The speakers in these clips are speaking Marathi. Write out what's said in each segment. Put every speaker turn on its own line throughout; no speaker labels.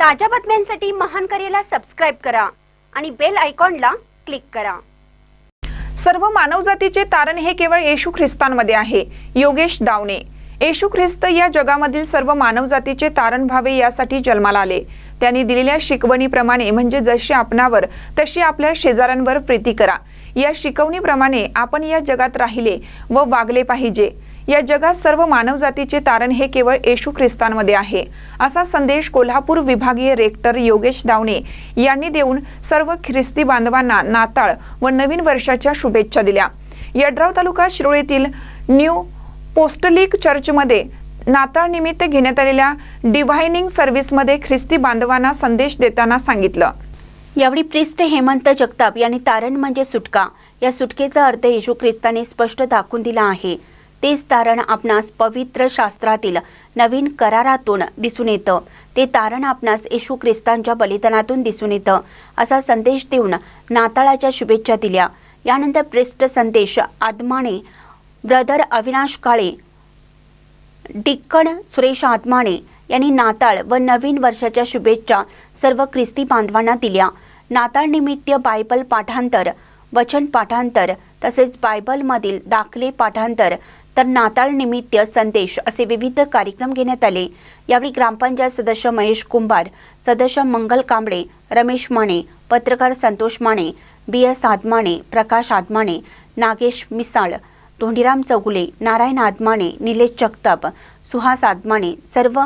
ताज्या बातम्यांसाठी महान करेला सबस्क्राईब करा आणि बेल आयकॉनला क्लिक करा.
सर्व मानवजातीचे तारण हे केवळ येशू ख्रिस्तांमध्ये आहे. योगेश दावणे येशू ख्रिस्त या जगामधील सर्व मानवजातीचे तारण व्हावे यासाठी जन्माला आले. त्यांनी दिलेल्या शिकवणीप्रमाणे म्हणजे जशी आपणावर तशी आपल्या शेजाऱ्यांवर प्रीती करा. या शिकवणीप्रमाणे आपण या जगात राहिले व वागले पाहिजे. या जगात सर्व मानवजातीचे तारण हे केवळ येशू ख्रिस्तांमध्ये आहे. असा संदेश कोल्हापूर विभागीय रेक्टर योगेश दावणे यांनी देऊन सर्व ख्रिस्ती बांधवांना नाताळ व नवीन वर्षाच्या शुभेच्छा दिल्या. यड्राव तालुका शिरोळीतील न्यू पोस्टलिक चर्चमध्ये नाताळनिमित्त घेण्यात आलेल्या डिव्हायनिंग सर्व्हिसमध्ये ख्रिस्ती बांधवांना संदेश देताना सांगितलं.
यावेळी प्रिस्ट हेमंत जगताप यांनी तारण म्हणजे सुटका. या सुटकेचा अर्थ येशू ख्रिस्ताने स्पष्ट दाखवून दिला आहे. तेच तारण आपणास पवित्र शास्त्रातील नवीन करारातून दिसून येतं. ते तारण आपणास येशू ख्रिस्तांच्या बलिदानातून दिसून येतं असा संदेश देऊन नाताळाच्या शुभेच्छा दिल्या. यानंतर प्रिस्ट संदेश आदमाने ब्रदर अविनाश काळे डिक्कण सुरेश आत्माने यांनी नाताळ व नवीन वर्षाच्या शुभेच्छा सर्व ख्रिस्ती बांधवांना दिल्या. नाताळ निमित्त बायबल पाठांतर वचन पाठांतर तसेच बायबलमधील दाखले पाठांतर तर नाताळ निमित्त संदेश असे विविध कार्यक्रम घेण्यात आले. यावेळी ग्रामपंचायत सदस्य महेश कुंभार सदस्य मंगल कांबळे रमेश माने पत्रकार संतोष माने बी एस आदमाने प्रकाश आदमाने नागेश मिसाळ धोंडीराम चौगुले नारायण आदमाने निलेश जगताप सुहास आदमाने सर्व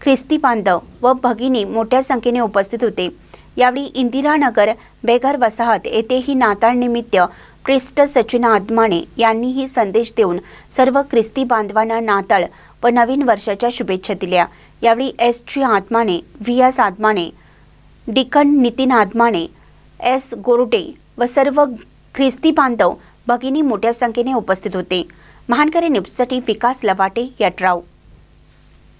ख्रिस्ती बांधव व भगिनी मोठ्या संख्येने उपस्थित होते. यावेळी इंदिरानगर बेघर वसाहत येथेही नाताळ निमित्त प्रिस्ट सचिन आदमाने यांनीही संदेश देऊन सर्व ख्रिस्ती बांधवांना नाताळ व नवीन वर्षाच्या शुभेच्छा दिल्या. यावेळी S G Adamane V S Adamane deacon Nitin Adamane S Gorute व सर्व ख्रिस्ती बांधव भगिनी मोठ्या संख्येने उपस्थित होते. महानकरी न्यूजसाठी विकास लवाटे यड्राव.